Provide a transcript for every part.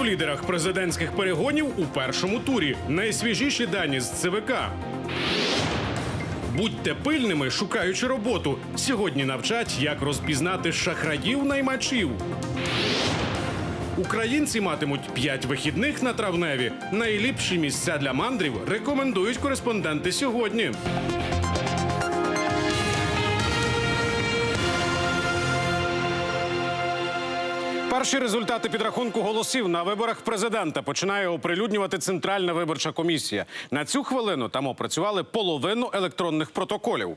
в лідерах президентських перегонів у першому турі. Найсвіжіші дані з ЦВК. Будьте пильними, шукаючи роботу. Сьогодні навчать, як розпізнати шахраїв наймачів. Українці матимуть 5 вихідних на травневі. Найліпші місця для мандрів рекомендують кореспонденти сьогодні. Перші результати підрахунку голосів на виборах президента починає оприлюднювати Центральна виборча комісія. На цю хвилину там опрацювали половину електронних протоколів.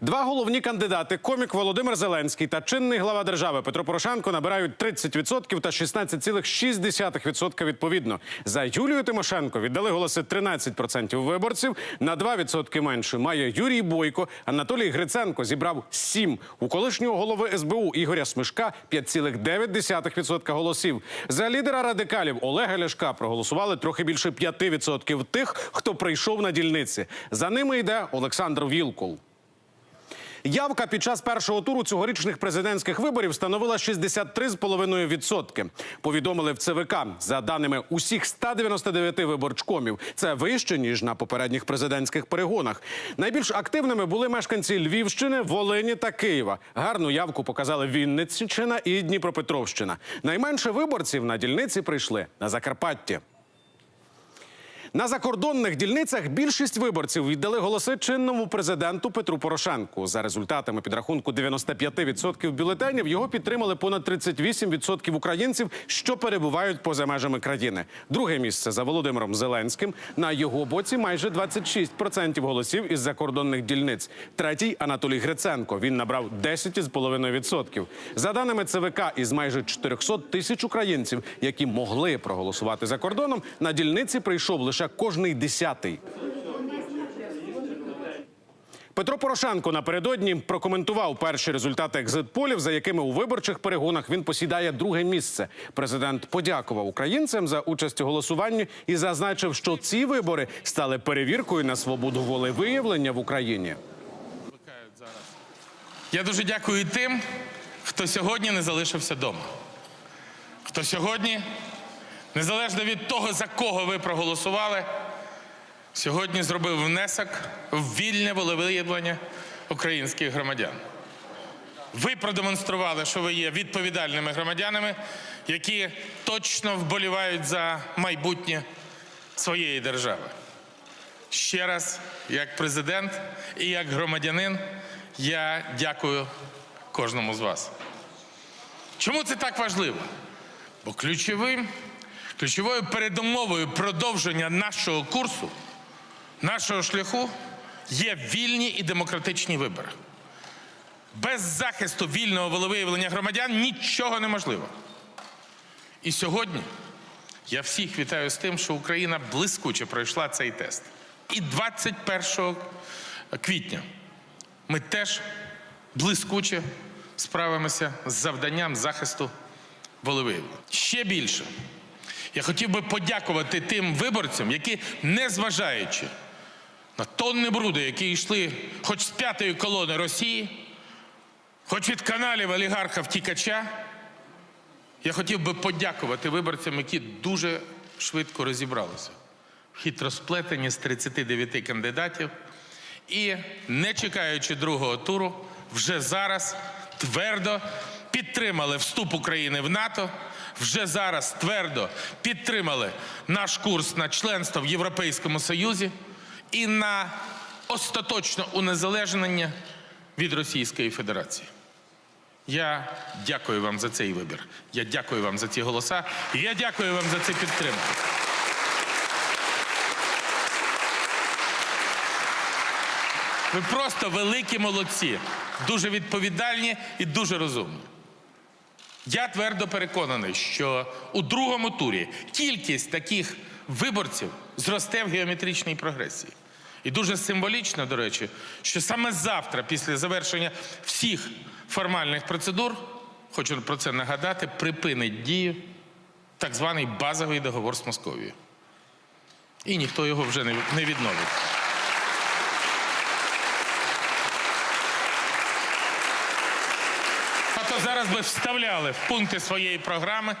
Два головні кандидати комік Володимир Зеленський та чинний глава держави Петро Порошенко набирають 30% та 16,6% відповідно. За Юлію Тимошенко віддали голоси 13% виборців. На 2% менше має Юрій Бойко. Анатолій Гриценко зібрав 7. У колишнього голови СБУ Ігоря Смишка 5,9% голосів. За лідера радикалів Олега Ляшка проголосували трохи більше 5% тих, хто прийшов на дільниці. За ними йде Олександр Вілкул. Явка під час першого туру цьогорічних президентських виборів становила 63,5%. Повідомили в ЦВК. За даними усіх 199 виборчкомів. Це вище ніж на попередніх президентських перегонах. Найбільш активними були мешканці Львівщини, Волині та Києва. Гарну явку показали Вінниччина і Дніпропетровщина. Найменше виборців на дільниці прийшли на Закарпатті. На закордонних дільницях більшість виборців віддали голоси чинному президенту Петру Порошенку. За результатами підрахунку 95% бюлетенів його підтримали понад 38% українців, що перебувають поза межами країни. Друге місце за Володимиром Зеленським. На його боці майже 26% голосів із закордонних дільниць. Третій Анатолій Гриценко. Він набрав 10,5%. За даними ЦВК, із майже 400 тисяч українців, які могли проголосувати за кордоном, на дільниці прийшов лише кожний десятий. Петро Порошенко напередодні прокоментував перші результати екзитполів, за якими у виборчих перегонах він посідає друге місце. Президент подякував українцям за участь у голосуванні і зазначив, що ці вибори стали перевіркою на свободу волевиявлення в Україні. Я дуже дякую тим, хто сьогодні не залишився вдома. Хто сьогодні, незалежно від того, за кого ви проголосували, сьогодні зробив внесок в вільне волевиявлення українських громадян. Ви продемонстрували, що ви є відповідальними громадянами, які точно вболівають за майбутнє своєї держави. Ще раз, як президент і як громадянин, я дякую кожному з вас. Чому це так важливо? Бо ключовим, ключовою передумовою продовження нашого курсу, нашого шляху є вільні і демократичні вибори. Без захисту вільного волевиявлення громадян нічого неможливо. І сьогодні я всіх вітаю з тим, що Україна блискуче пройшла цей тест. І 21 квітня ми теж блискуче справимося з завданням захисту волевиявлення. Ще більше. Я хотів би подякувати тим виборцям, які, незважаючи на тонни бруду, які йшли хоч з п'ятої колони Росії, хоч від каналів олігарха втікача, я хотів би подякувати виборцям, які дуже швидко розібралися в хитросплетенні з 39 кандидатів. І, не чекаючи другого туру, вже зараз твердо підтримали вступ України в НАТО, вже зараз твердо підтримали наш курс на членство в Європейському Союзі і на остаточне унезалежнення від Російської Федерації. Я дякую вам за цей вибір. Я дякую вам за ці голоса. Я дякую вам за цю підтримку. Ви просто великі молодці, дуже відповідальні і дуже розумні. Я твердо переконаний, що у другому турі кількість таких виборців зросте в геометричній прогресії. І дуже символічно, до речі, що саме завтра, після завершення всіх формальних процедур, хочу про це нагадати, припинить дію так званий базовий договор з Московією. І ніхто його вже не відновить. То зараз би вставляли в пункти своєї програми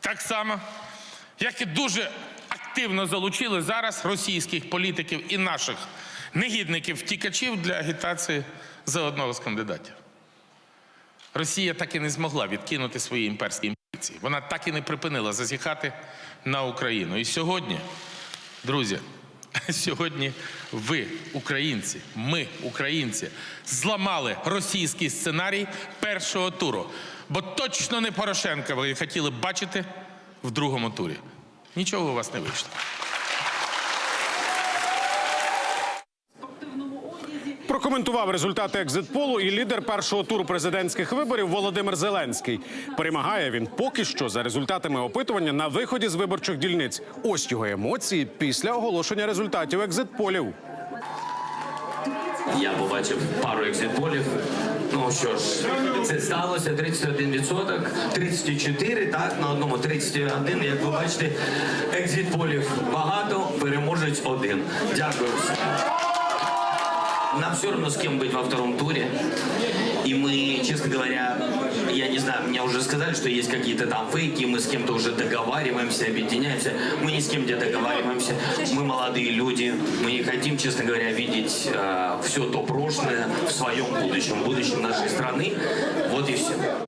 Так само, як і дуже активно залучили зараз російських політиків і наших негідників-втікачів для агітації за одного з кандидатів. Росія так і не змогла відкинути свої імперські амбіції. Вона так і не припинила зазіхати на Україну. І сьогодні, друзі, сьогодні ви, українці, ми, українці, зламали російський сценарій першого туру. Бо точно не Порошенка ви хотіли бачити в другому турі. Нічого у вас не вийшло. Прокоментував результати екзитполу і лідер першого туру президентських виборів Володимир Зеленський. Перемагає він поки що за результатами опитування на виході з виборчих дільниць. Ось його емоції після оголошення результатів екзитполів. Я побачив пару екзитполів. Ну що ж, це сталося 31%, 34, так, на одному 31. Як ви бачите, екзитполів багато, переможець один. Дякую. Нам все равно с кем быть во втором туре. И мы, честно говоря, я не знаю, мне уже сказали, что есть какие-то там фейки, мы с кем-то уже договариваемся, объединяемся. Мы ни с кем не договариваемся. Мы молодые люди. Мы не хотим, честно говоря, видеть все то прошлое в своем будущем, в будущем нашей страны. Вот и все.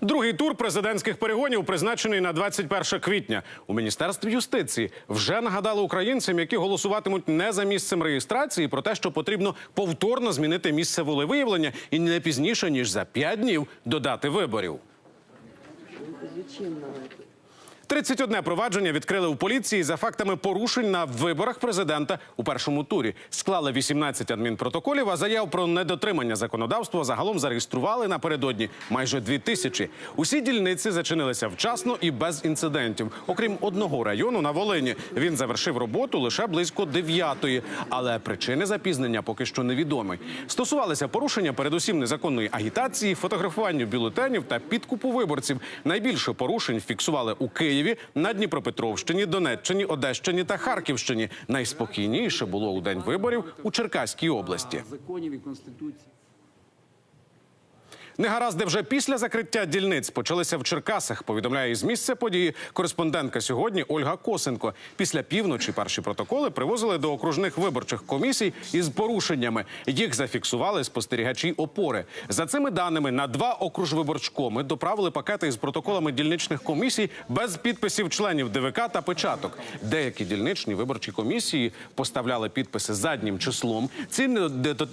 Другий тур президентських перегонів призначений на 21 квітня. У міністерстві юстиції вже нагадали українцям, які голосуватимуть не за місцем реєстрації, про те, що потрібно повторно змінити місце волевиявлення і не пізніше ніж за 5 днів додати виборів. 31 провадження відкрили у поліції за фактами порушень на виборах президента у першому турі. Склали 18 адмінпротоколів, а заяв про недотримання законодавства загалом зареєстрували напередодні майже дві тисячі. Усі дільниці зачинилися вчасно і без інцидентів. Окрім одного району на Волині. Він завершив роботу лише близько дев'ятої. Але причини запізнення поки що невідомі. Стосувалися порушення передусім незаконної агітації, фотографуванню бюлетенів та підкупу виборців. Найбільше порушень фіксували у Києві, на Дніпропетровщині, Донеччині, Одещині та Харківщині. Найспокійніше було у день виборів у Черкаській області. Негаразди вже після закриття дільниць почалися в Черкасах. Повідомляє із місця події кореспондентка сьогодні Ольга Косенко. Після півночі перші протоколи привозили до окружних виборчих комісій із порушеннями. Їх зафіксували спостерігачі опори. За цими даними на два окружвиборчкоми доправили пакети із протоколами дільничних комісій без підписів членів ДВК та печаток. Деякі дільничні виборчі комісії поставляли підписи заднім числом. Ці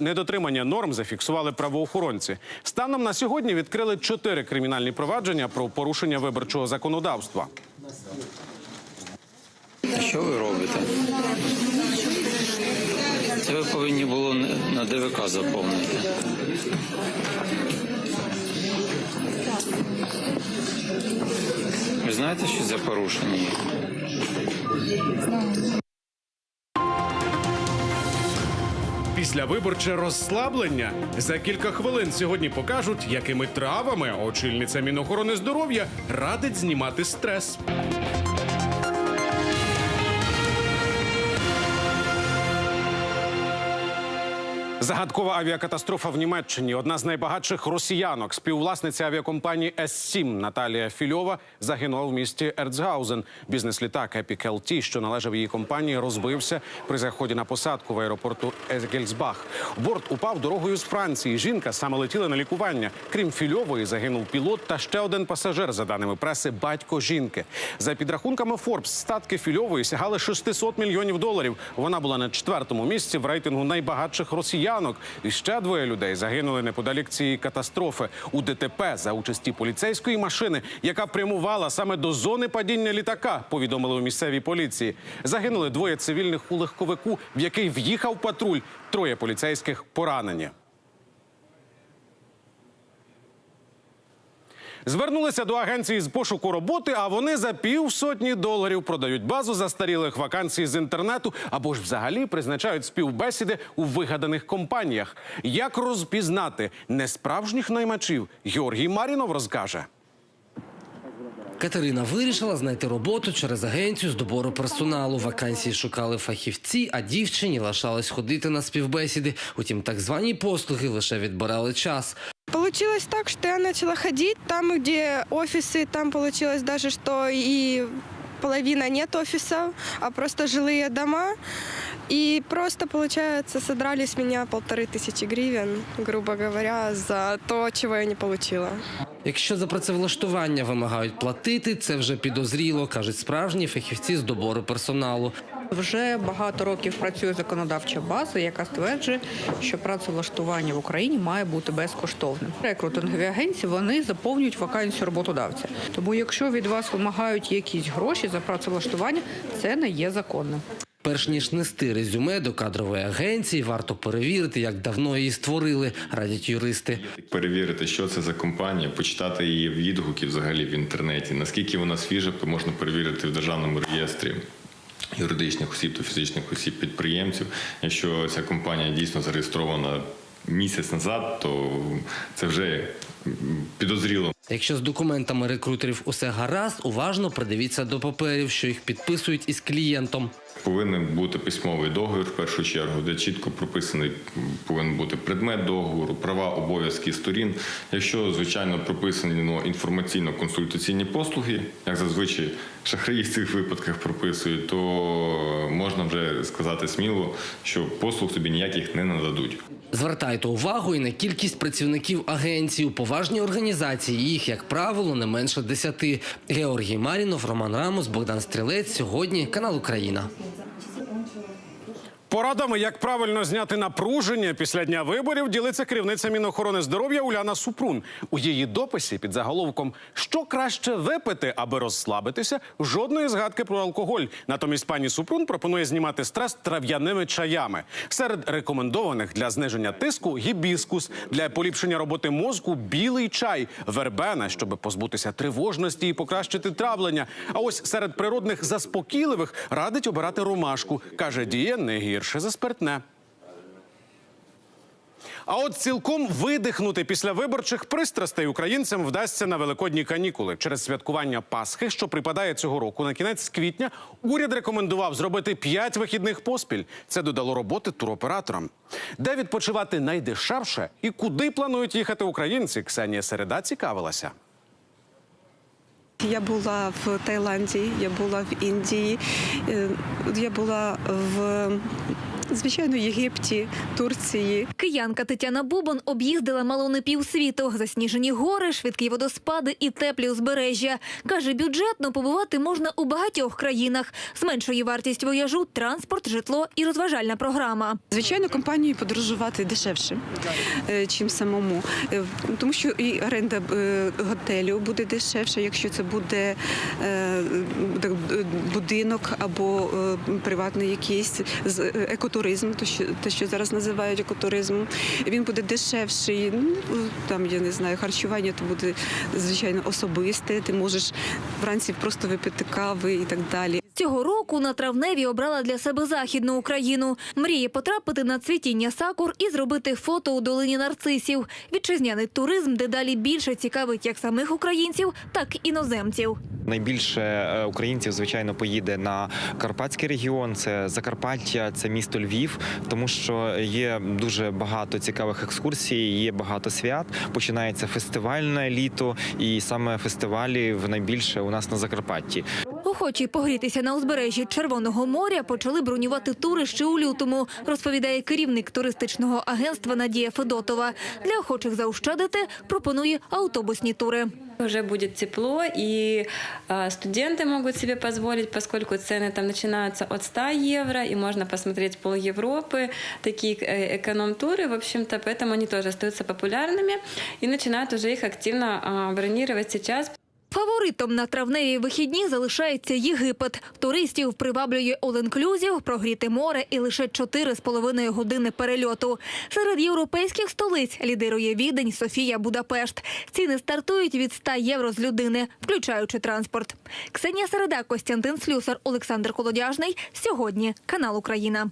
недотримання норм зафіксували правоохоронці. Станом на сьогодні відкрили чотири кримінальні провадження про порушення виборчого законодавства. Що ви робите? Це ви повинні було на ДВК заповнити. Ви знаєте, що за порушення є? Після виборче розслаблення за кілька хвилин сьогодні покажуть, якими травами очільниця Мінохорони здоров'я радить знімати стрес. Загадкова авіакатастрофа в Німеччині. Одна з найбагатших росіянок, співвласниця авіакомпанії С-7 Наталія Фільова загинула в місті Ерцгаузен. Бізнес-літак Epic LT, що належав її компанії, розбився при заході на посадку в аеропорту Езгельсбах. Борт упав дорогою з Франції. Жінка саме летіла на лікування. Крім Фільової, загинув пілот та ще один пасажир. За даними преси, батько жінки. За підрахунками Форбс, статки Фільової сягали 600 мільйонів доларів. Вона була на четвертому місці в рейтингу найбагатших росіянок. І ще двоє людей загинули неподалік цієї катастрофи у ДТП за участі поліцейської машини, яка прямувала саме до зони падіння літака. Повідомили у місцевій поліції. Загинули двоє цивільних у легковику, в який в'їхав патруль. Троє поліцейських поранені. Звернулися до агенції з пошуку роботи, а вони за півсотні доларів продають базу застарілих вакансій з інтернету або ж взагалі призначають співбесіди у вигаданих компаніях. Як розпізнати несправжніх наймачів? Георгій Марінов розкаже. Катерина вирішила знайти роботу через агенцію з добору персоналу. Вакансії шукали фахівці, а дівчині лишалось ходити на співбесіди. Утім, так звані послуги лише відбирали час. Получилось так, что я начала ходить там, где офисы, там получилось даже, что и половина нет офисов, а просто жилые дома. И просто, получается, содрали с меня полторы тысячи гривен, грубо говоря, за то, чего я не получила. Якщо за працевлаштування вимагають платити, це вже підозріло, кажуть справжні фахівці з добору персоналу. Вже багато років працює законодавча база, яка стверджує, що працевлаштування в Україні має бути безкоштовним. Рекрутингові агенції вони заповнюють вакансію роботодавця. Тому, якщо від вас вимагають якісь гроші за працевлаштування, це не є законним. Перш ніж нести резюме до кадрової агенції, варто перевірити, як давно її створили, радять юристи. Перевірити, що це за компанія, почитати її відгуки взагалі в інтернеті. Наскільки вона свіжа, то можна перевірити в державному реєстрі юридичних осіб та фізичних осіб підприємців. Якщо ця компанія дійсно зареєстрована місяць назад, то це вже підозріло. Якщо з документами рекрутерів усе гаразд, уважно придивіться до паперів, що їх підписують із клієнтом. Повинен бути письмовий договір в першу чергу, де чітко прописаний повинен бути предмет договору, права, обов'язки сторін. Якщо звичайно прописані ну, інформаційно-консультаційні послуги, як зазвичай шахраї в цих випадках прописують, то можна вже сказати сміло, що послуг тобі ніяких не нададуть. Звертайте увагу і на кількість працівників агенції у поважній організації. Їх, як правило, не менше десяти. Георгій Марінов, Роман Рамос, Богдан Стрілець. Сьогодні канал Україна. Порадами, як правильно зняти напруження після дня виборів, ділиться керівниця Мінохорони здоров'я Уляна Супрун. У її дописі під заголовком Що краще випити, аби розслабитися, жодної згадки про алкоголь. Натомість пані Супрун пропонує знімати стрес трав'яними чаями. Серед рекомендованих для зниження тиску гібіскус, для поліпшення роботи мозку білий чай, вербена, щоб позбутися тривожності і покращити травлення. А ось серед природних заспокійливих радить обирати ромашку. каже, діє не гірше за спиртне. А от цілком видихнути після виборчих пристрастей українцям вдасться на великодні канікули через святкування Пасхи, що припадає цього року на кінець квітня. Уряд рекомендував зробити п'ять вихідних поспіль. Це додало роботи туроператорам. Де відпочивати найдешевше і куди планують їхати українці? Ксенія Середа цікавилася. Я була в Таїланді, я була в Індії, е, я була в звичайно Єгипті, Турції. Киянка Тетяна Бубон об'їздила мало не півсвіту. Засніжені гори, швидкі водоспади і теплі узбережжя. Каже, бюджетно побувати можна у багатьох країнах. Зменшує вартість вояжу, транспорт, житло і розважальна програма. Звичайно, компанією подорожувати дешевше, е, чим самому, Е, тому що і оренда е, готелю буде дешевше, якщо це буде будинок або приватний якийсь з- е, екотуризм, то що те, що зараз називають екотуризмом, він буде дешевший. Ну там я не знаю, харчування то буде звичайно особисте. Ти можеш вранці просто випити кави і так далі. Цього року на травневі обрала для себе західну Україну. Мріє потрапити на цвітіння сакур і зробити фото у долині нарцисів. Вітчизняний туризм дедалі більше цікавить як самих українців, так і іноземців. Найбільше е, українців, звичайно, поїде на Карпатський регіон, це Закарпаття, це місто Львів, тому що є дуже багато цікавих екскурсій, є багато свят. Починається фестивальне літо, і саме фестивалі в найбільше у нас на Закарпатті. Охочі погрітися на узбережжі Червоного моря почали бронювати тури ще у лютому, розповідає керівник туристичного агентства Надія Федотова. Для охочих заощадити пропонує автобусні тури. Уже будет тепло, и э, студенты могут себе позволить, поскольку цены там начинаются от 100 евро, и можно посмотреть пол Европы, такие э, эконом-туры, в общем-то, поэтому они тоже остаются популярными, и начинают уже их активно э, бронировать сейчас. Фаворитом на травневі вихідні залишається Єгипет. Туристів приваблює all-inclusive, прогріте море і лише 4,5 години перельоту. Серед європейських столиць лідирує Відень, Софія, Будапешт. Ціни стартують від 100 євро з людини, включаючи транспорт. Ксенія Середа, Костянтин Слюсар, Олександр Колодяжний. Сьогодні канал Україна.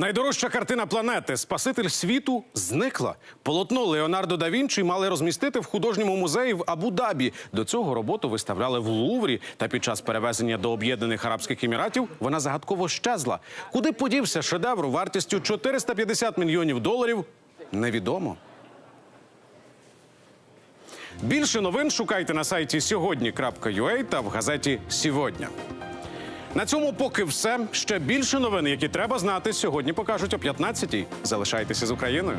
Найдорожча картина планети Спаситель світу зникла. Полотно Леонардо да Вінчі мали розмістити в художньому музеї в Абу-Дабі. До цього роботу виставляли в Луврі. Та під час перевезення до Об'єднаних Арабських Еміратів вона загадково щезла. Куди подівся шедевр вартістю 450 мільйонів доларів? Невідомо. Більше новин шукайте на сайті сьогодні.ua та в газеті Сьогодні. На цьому поки все. Ще більше новин, які треба знати, сьогодні покажуть о 15-й. Залишайтеся з Україною.